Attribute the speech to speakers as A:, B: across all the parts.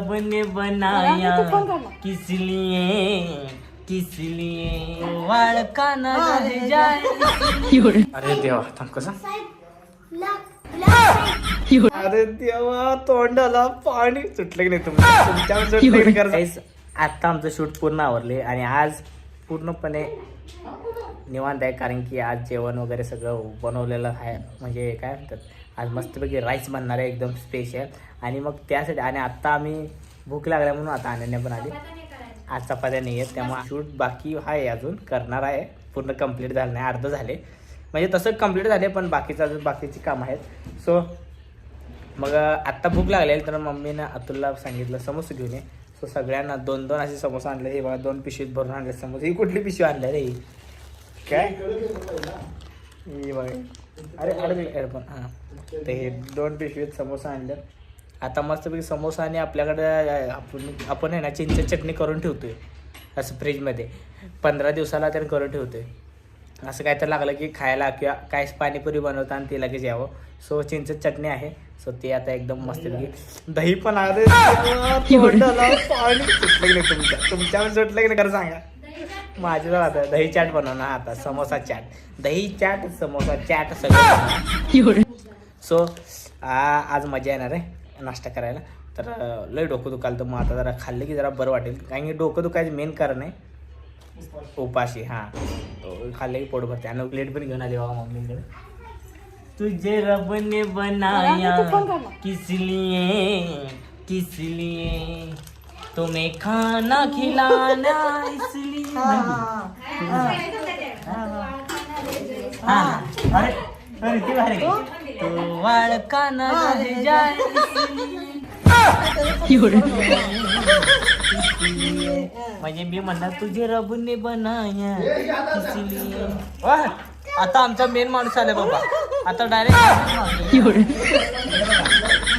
A: रब ने. बनाया किस लिए किस लिए वाळ का न रह जाए? अरे देवा थांब कसं? अरे देवा तोंडाला पाणी सुटलं की नाही Guys, आता आमचं शूट पूर्ण आवरले आणि आज पूर्णपणे निवांत आहे कारण की आज जेवण वगैरे सगळं बनवलेलं आहे. म्हणजे काय म्हणतात आज मस्तपैकी राईस बनणार आहे एकदम स्पेशल आणि मग त्यासाठी आणि आत्ता आम्ही भूक लागल्या म्हणून आता अनन्या पण आली. आज चपात्या नाही आहेत त्यामुळे शूट बाकी आहे अजून करणार आहे. पूर्ण कंप्लीट झालं नाही अर्ध झाले. म्हणजे तसं कंप्लीट झाले पण बाकीचं अजून बाकीची कामं आहेत. सो मग आत्ता भूक लागलेली तर मम्मीनं अतुलला सांगितलं समोसे घेऊन ये. सो सगळ्यांना दोन दोन असे समोसे आणले हे बघा दोन पिशवीत भरून आणले समोसे. ही कुठली पिशवी आणल्या रे? ही काय? ही बघा. अरे अडकले हां. ते हे दोन पिशवीत समोसा आणले आता मस्तपैकी समोसा आणि आपल्याकडं आपण आपण आहे ना चिंच चटणी करून ठेवतोय. असं फ्रीजमध्ये पंधरा दिवसाला त्यानं करून ठेवतोय. असं काय तर लागलं की खायला किंवा काय पाणीपुरी बनवता आणि ते लगेच यावं. सो चिंच चटणी आहे. सो ते आता एकदम मस्तपैकी दही पण तुमच्या तुमच्यावर सुटलं की नाही खरं सांगा. माझं आता दही चाट बनवणार आता समोसा चाट. दही चाट समोसा चाट सगळं सो आज मजा येणार आहे नाश्ता करायला. तर लय डोकं दुखाल तर मग आता जरा खाल्लं की जरा बरं वाटेल. कारण की डोकं दुखायचं मेन कारण आहे उपाशी हां. तो खाल्लं की पोट भरते. आणि प्लेट पण घेऊन आली बाबा मम्मीकडे. तुझे रब ने. बनाया किस लिए किस लिए? तुम्हें खाना खिलाना इसलिए. हाँ, अरे अरे ती भारी आहे. तो वाळ का न जाए. म्हणजे मी म्हणणार तुझे रबने बनाया इसलिए. वाह, आता आमचा मेन माणूस आला बाबा. आता डायरेक्ट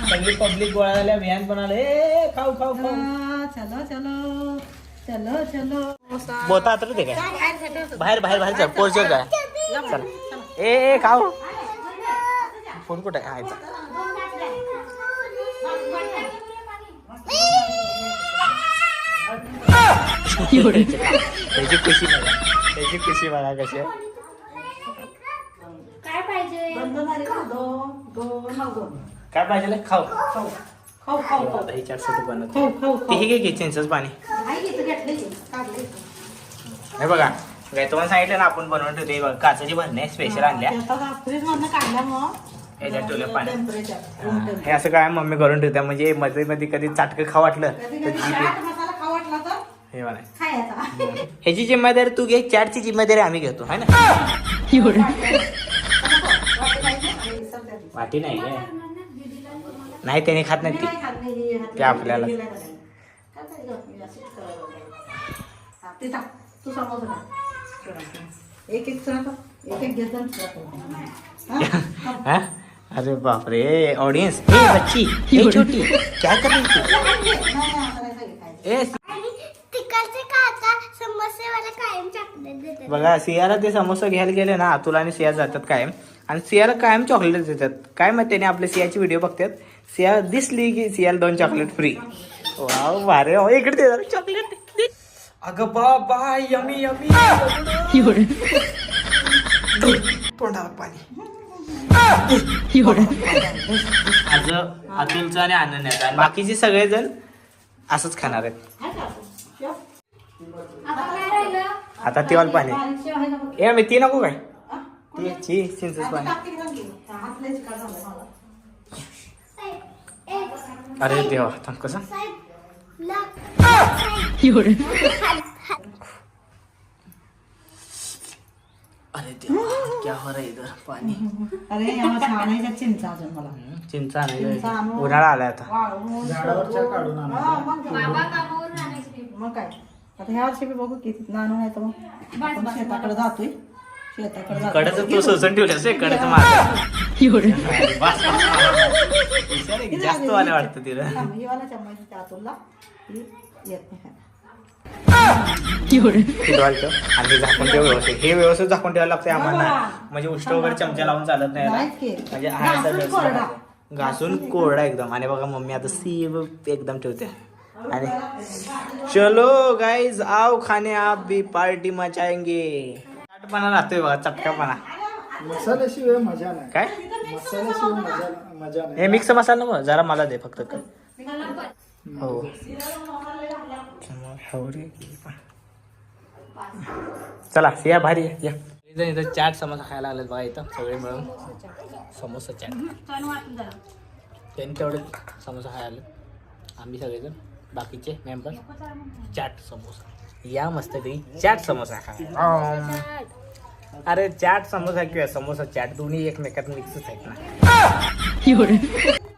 A: सगळी पब्लिक गोळा झाल्या व्यान पण आले. ए, खाऊ खाऊ खाऊ.
B: चलो चलो चलो चलो।
A: बोता आता ते काय बाहेर बाहेर बाहेर चल पोरचो काय चल. ए खाऊ. फोन कुठे आहे? हा. त्याची खुशी बघा. त्याची खुशी बघा कशी.
C: काय पाहिजे?
A: काय पाहिजे? खाऊ.
B: खाऊ.
A: आता ही हे घे घे चिंचच पाणी.
B: घेतलं की.
A: हे बघा काय तुम्हाला सांगितलं ना आपण बनवून ठेवते. हे बघा काचाची भरणे स्पेशल आणल्या. याच्यात ठेवलं पाणी. हा, हे असं काय मम्मी करून ठेवते म्हणजे मध्ये मध्ये कधी चाटकं खाऊ वाटलं
B: कधी
A: तर
B: कधी
A: जी
B: चाट मसाला खाऊ वाटला तर
A: हे मला
B: खायचा.
A: ह्याची जिम्मेदारी तू घे चारची जिम्मेदारी आम्ही घेतो है ना? वाटी नाही. नाही त्याने खात नाही ती. ते आपल्याला.
B: तू? समोर एक एक सुना एक एक घेत
A: हा? अरे बापरे ऑडियन्स ए बच्ची ए छोटी. क्या कर रही तू? ए
C: तिकडचे काका समोसेवाला कायम चॉकलेट देतात.
A: बघा सियाला ते समोसा घ्यायला गेले ना अतुल आणि सिया जातात कायम. आणि सियाला कायम चॉकलेट देतात. काय मग त्याने आपल्या सियाची व्हिडिओ बघतात. सिया दिसली की सियाला दोन चॉकलेट फ्री वाव भारे हो इकडे दे जरा चॉकलेट. अगं बाबा यमी यमी. तोंडाला पाणी. आज अतुलचा आणि अनन्याचा आणि बाकीचे सगळेजण असंच खाणार आहेत.
C: आता काय राहिलं?
A: आता तेवाल पाणी. ए मी ती नको काय? ती ची चिंचच पाणी अरे देवा थांब कसं?
C: ला-
A: अरे देवा क्या हो रहा है इधर? पाणी
B: अरे याला चिंचा अजून मला.
A: चिंचा नाही उन्हाळा आलाय आता.
B: वाळवून
D: झाडावरच्या काढून
B: हा,
D: आणायच्या.
B: मग काय?
C: बाबा कामावरून आणायचे?
B: मग काय? आता ह्या वर्षी बी बघू किती नाणून आहे तर मग आपण शेताकडे जातोय.
A: तू सोसून ठेवलंस रे कडच माझं जास्त वाले वाटतं तिला. आणि झाकून ठेव व्यवस्थित. हे व्यवस्थित झाकून ठेवायला लागतंय आम्हाला. म्हणजे उष्ट वगैरे चमचा लावून चालत नाही. म्हणजे हा असा घासून कोरडा. एकदम. आणि बघा मम्मी आता सीब एकदम ठेवते. आणि चलो गाईज आओ खाने आप भी पार्टी मचाएंगे. चटपणा राहतोय बघा चटकापणा.
D: मसाल्याशिवाय मजा नाही.
A: काय?
D: मसाल्याशिवाय मजा मजा नाही.
A: हे मिक्स मसाला नको जरा मला दे फक्त का हो. चला या भारी या, या इथं इथं चाट समोसा खायला आलेत बघा इथं सगळे मिळून. समोसा चाट. त्यांनी तेवढे समोसा खायला आले आम्ही सगळेजण बाकीचे मेंबर चाट समोसा. या मस्त चाट समोसा खा. अरे चाट समोसा किंवा समोसा चाट दोन्ही एकमेकात मिक्सच आहेत ना.